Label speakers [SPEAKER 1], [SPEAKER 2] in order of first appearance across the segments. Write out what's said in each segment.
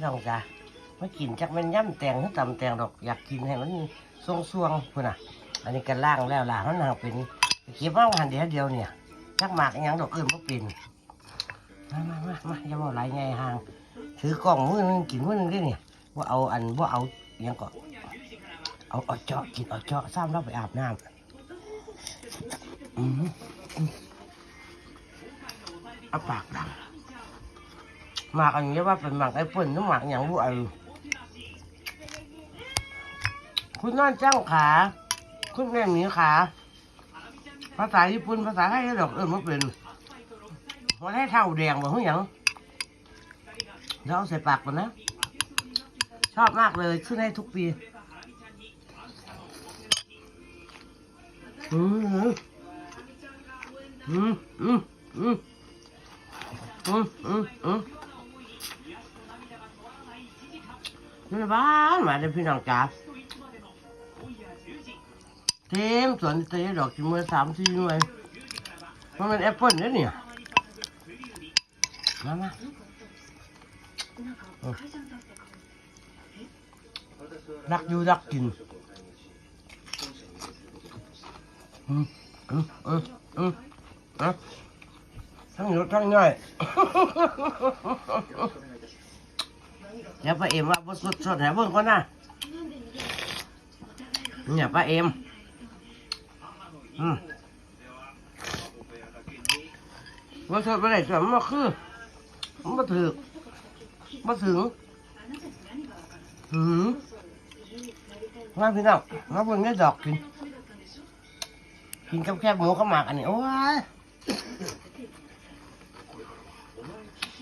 [SPEAKER 1] พี่น้องจ้ามากินจักแม่นย่ำแตงหรือตำแตงดอกอยากกินให้มันสวงสวงๆพุ่นน่ะ อันนี้กันล่างแล้วล่างมันนางเป็นเก็บมาหันเดียวเดียวเนี่ยจักหมากอิหยังดอกอื่นบ่เป็นมามามามาอย่ามาไหลไงห่างถือกล้องมือนึงกินมือนึงได้เนี่ยว่าเอาอันว่าเอายังก็เอาเอาเจาะกินเอาเจาะซ้ำแล้วไปอาบน้ำอืมอืมเอาปากดัง หมากอันนี้ว่าเป็นหมากไอ้ปุ่นน้ำหมากอย่างบุไอคุณนอนจ้างขา คุณแม่หมีขา ภาษาญี่ปุ่นภาษาไทยดอกเออมันเป็นมันให้เท่าแดงบ่หรือหยังเดี๋ยวเอาใส่ปากก่อนนะ ชอบมากเลยขึ้นให้ทุกปีอืมอืมอืมอืมอืมอืม นี่บ้านมาเดี๋ยพี่น้องจ๋าเต็มสวนเตยดอกกินเมื่อสามสี่หน่วยมันเป็นแอปเปิ้ลเนี่ยเนี่ยมามารักอยู่รักกินอืมอืมอืมอืมอะทั้งเหนียวทั้งง่าย เดี๋ยวป้าเอ็มว่าบสดสดๆให้เบิ่งก่อนนะเนี่ยป้าเอ็มอืมว่าเธอไปไหนแต่มันมาคือมันมาถึกมาถึงหืมมาพี่น้องมาเบิ่งได้ดอกกินกินกับแคบหมูข้าวหมากอันนี้โอ้ย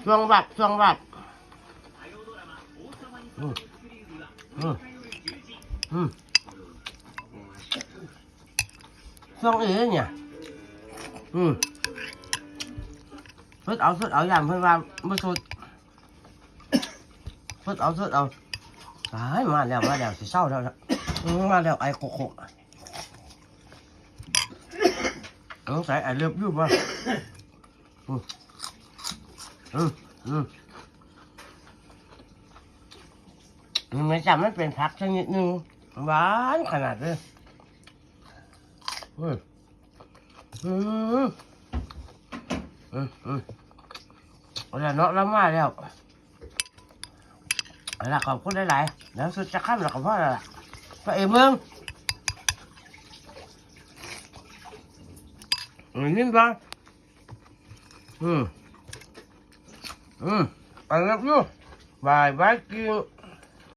[SPEAKER 1] ช่วงบัดช่วงบัด ừ. Ừ. Ừ. xong ý nhỉ ừ sốt áo sốt áo làm hơn vào mất sốt sốt áo sốt áo đấy, mà đèo mà đèo thì sau đâu ừ, mà đèo ai khổ khổ không phải ai lượm như mà ừ ừ ừ nhưng mấy chạm nó เป็นพักสักนิดนึงหวานขนาดเลยอืมอืมอืมอืมเอาละเนาะแล้วมาแล้วเอาละขอบคุณหลายๆแล้วสุดจะข้ามแล้วก็พอแล้วล่ะพระเอกเมืองอืมนิ่มบ้างอืมอืมไปแล้วอยู่บายบายกิน